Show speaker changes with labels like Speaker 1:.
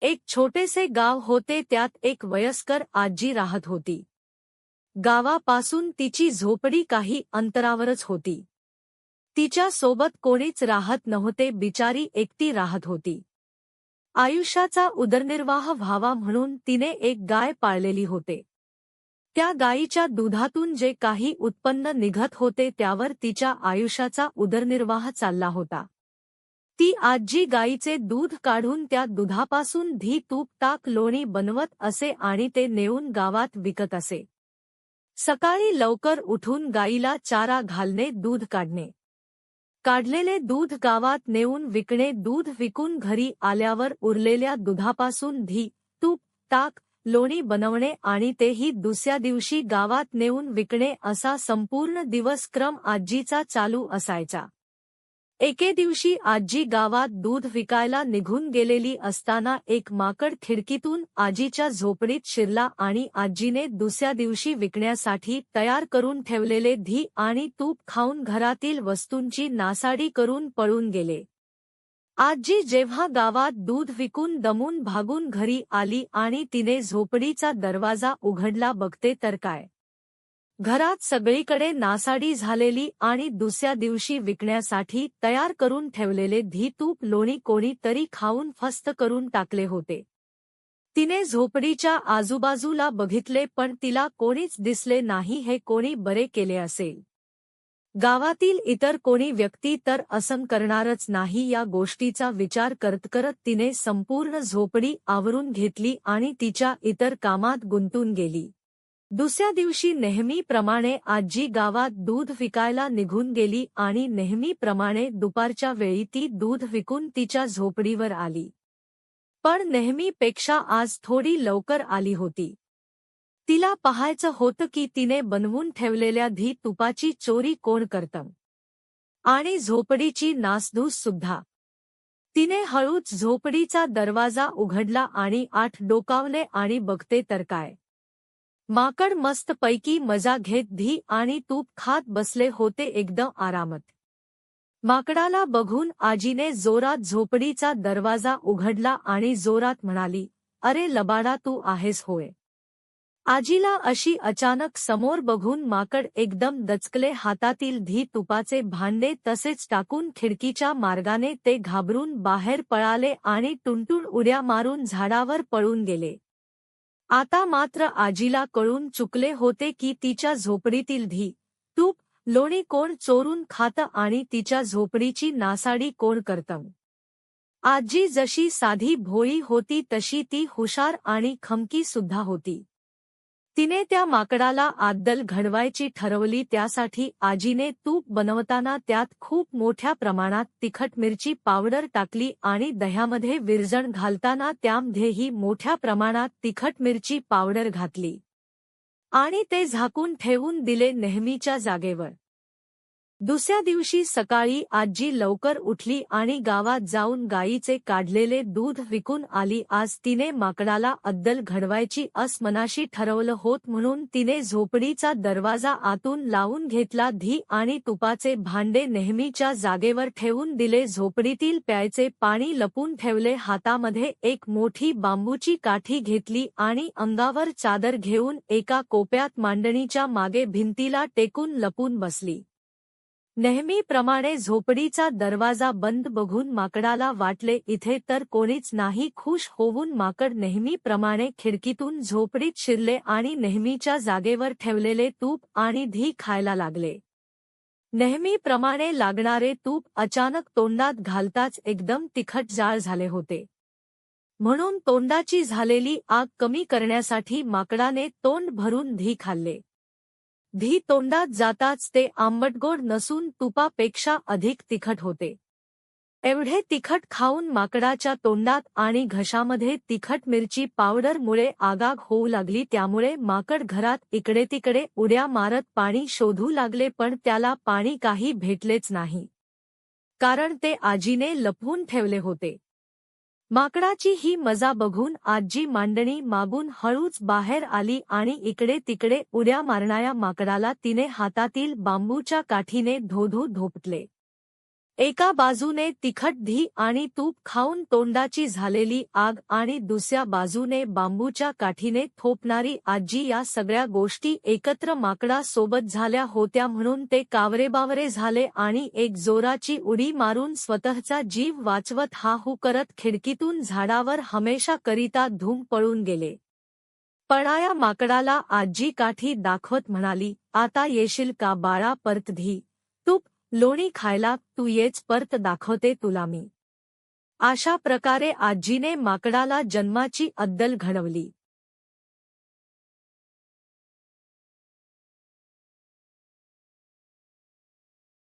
Speaker 1: एक छोटेसे गाव होते त्यात एक वयस्कर आजी राहत होती. गावापासून तिची झोपडी काही अंतरावरच होती. तिच्या सोबत कोणीच राहत नव्हते बिचारी एकटी राहत होती. आयुष्याचा उदरनिर्वाह व्हावा म्हणून तिने एक गाय पाळलेली होते. त्या गायीच्या दुधातून जे काही उत्पन्न निघत होते त्यावर तिच्या आयुष्याचा उदरनिर्वाह चालला होता. ती आजी गाईचे दूध काढून त्या दुधापासून धी तूप ताक लोणी बनवत असे आणि ते नेऊन गावात विकत असे. सकाळी लवकर उठून गाईला चारा घालणे दूध काढणे. काढलेले दूध गावात नेऊन विकणे दूध विकून घरी आल्यावर उरलेल्या दुधापासून धी तूप ताक लोणी बनवणे आणि तेही दुसऱ्या दिवशी गावात नेऊन विकणे असा संपूर्ण दिवसक्रम आजीचा चालू असायचा. एके दिवशी आजी गावात दूध विकायला निघून गेलेली असताना एक माकड खिडकीतून आजीच्या झोपडीत शिरला आणि आजीने दुसऱ्या दिवशी विकण्यासाठी तयार करून ठेवलेले धी आणि तूप खाऊन घरातील वस्तूंची नासाडी करून पळून गेले. आजी जेव्हा गावात दूध विकून दमून भागून घरी आली आणि तिने झोपडीचा दरवाजा उघडला बघते तर काय? घरात सगळीकडे नासाडी झालेली आणि दुसऱ्या दिवशी विकण्यासाठी तयार करून ठेवलेले धी तूप लोणी कोणी तरी खाऊन फस्त करून टाकले होते. तिने झोपडीच्या आजूबाजूला बघितले पण तिला कोणीच दिसले नाही हे कोणी बरे केले असेल. गावातील इतर कोणी व्यक्ती तर असं करणारच नाही या गोष्टीचा विचार करत करत तिने संपूर्ण झोपडी आवरून घेतली आणि तिच्या इतर कामात गुंतून गेली. दुसऱ्या दिवशी नेहमीप्रमाणे आजी गावात दूध विकायला निघून गेली आणि नेहमीप्रमाणे दुपारच्या वेळी ती दूध विकून तिच्या झोपडीवर आली. पण नेहमीपेक्षा आज थोडी लवकर आली होती. तिला पाहायचं होतं की तिने बनवून ठेवलेल्या धी तुपाची चोरी कोण करतं? आणि झोपडीची नासधूस सुद्धा. तिने हळूच झोपडीचा दरवाजा उघडला आणि आठ डोकावले आणि बघते तर काय? माकड मस्तपैकी मजा घेत धी आणि तूप खात बसले होते एकदम आरामत. माकडाला बघून आजीने जोरात झोपडीचा दरवाजा उघडला आणि जोरात म्हणाली अरे लबाडा तू आहेस होय. आजीला अशी अचानक समोर बघून माकड एकदम दचकले हातातील धी तुपाचे भांडे तसेच टाकून खिडकीच्या मार्गाने ते घाबरून बाहेर पळाले आणि टुनटुन उड्या मारून झाडावर पळून गेले. आता मात्र आजीला कळून चुकले होते की तिच्या झोपडीतील धी तूप लोणी कोण चोरून खातं आणि तिच्या झोपडीची नासाडी कोण करतं. आजी जशी साधी भोळी होती तशी ती हुशार आणि खमकी सुद्धा होती. तिने त्या माकडाला आद्दल घडवायची ठरवली त्यासाठी आजीने तूप बनवताना त्यात खूप मोठ्या प्रमाणात तिखट मिरची पावडर टाकली आणि दह्यामध्ये विरजण घालताना त्यामध्येही मोठ्या प्रमाणात तिखट मिरची पावडर घातली. आणि ते झाकून ठेवून दिले नेहमीच्या जागेवर. दुसऱ्या दिवशी सकाळी आजी लवकर उठली आणि गावात जाऊन गायीचे काढलेले दूध विकून आली. आज तिने माकडाला अद्दल घडवायची अस्मनाशी ठरवलं होत म्हणून तिने झोपडीचा दरवाजा आतून लावून घेतला. धी आणि तुपाचे भांडे नेहमीच्या जागेवर ठेवून दिले. झोपडीतील प्यायचे पाणी लपून ठेवले. हातामध्ये एक मोठी बांबूची काठी घेतली आणि अंगावर चादर घेऊन एका कोप्यात मांडणीच्या मागे भिंतीला टेकून लपून बसली. नेहमीप्रमाणे झोपडीचा दरवाजा बंद बघून माकडाला वाटले इथे तर कोणीच नाही खुश होऊन माकड नेहमीप्रमाणे खिडकीतून झोपडीत शिरले आणि नेहमीच्या जागेवर ठेवलेले तूप आणि धी खायला लागले. नेहमीप्रमाणे लागणारे तूप अचानक तोंडात घालताच एकदम तिखट जाळ झाले होते. म्हणून तोंडाची झालेली आग कमी करण्यासाठी माकडाने तोंड भरून धी खाल्ले. धी तोंडात जाताच ते आंबटगोड नसून तुपापेक्षा अधिक तिखट होते. एवढे तिखट खाऊन माकडाच्या तोंडात आणि घशामध्ये तिखट मिरची पावडरमुळे आगाग होऊ लागली त्यामुळे माकड घरात इकडे तिकडे उड्या मारत पाणी शोधू लागले पण त्याला पाणी काही भेटलेच नाही. कारण ते आजीने लपवून ठेवले होते. माकडाची ही मजा बघून आजी मांडणी मागून हळूच बाहेर आली आणि इकडे तिकडे उड्या मारणाऱ्या माकडाला तिने हातातील बांबूच्या काठीने धोधो धोपटले. एका बाजूने तिखट धी आणि तूप खाऊन तोंडाची झालेली आग आणि दुसऱ्या बाजूने बांबूच्या काठीने थोपणारी आजी या सगळ्या गोष्टी एकत्र माकडा सोबत झाल्या होत्या म्हणून ते कावरेबावरे झाले आणि एक जोराची उडी मारून स्वतःचा जीव वाचवत हा हू करत खिडकीतून झाडावर हमेशा करिता धूम पळून गेले. पळाया माकडाला आजी काठी दाखवत म्हणाली आता येशील का बाळा परत धी लोणी खायला तू येच परत दाखवते तुला मी. अशा प्रकारे आजीने माकडाला जन्माची अद्दल घडवली.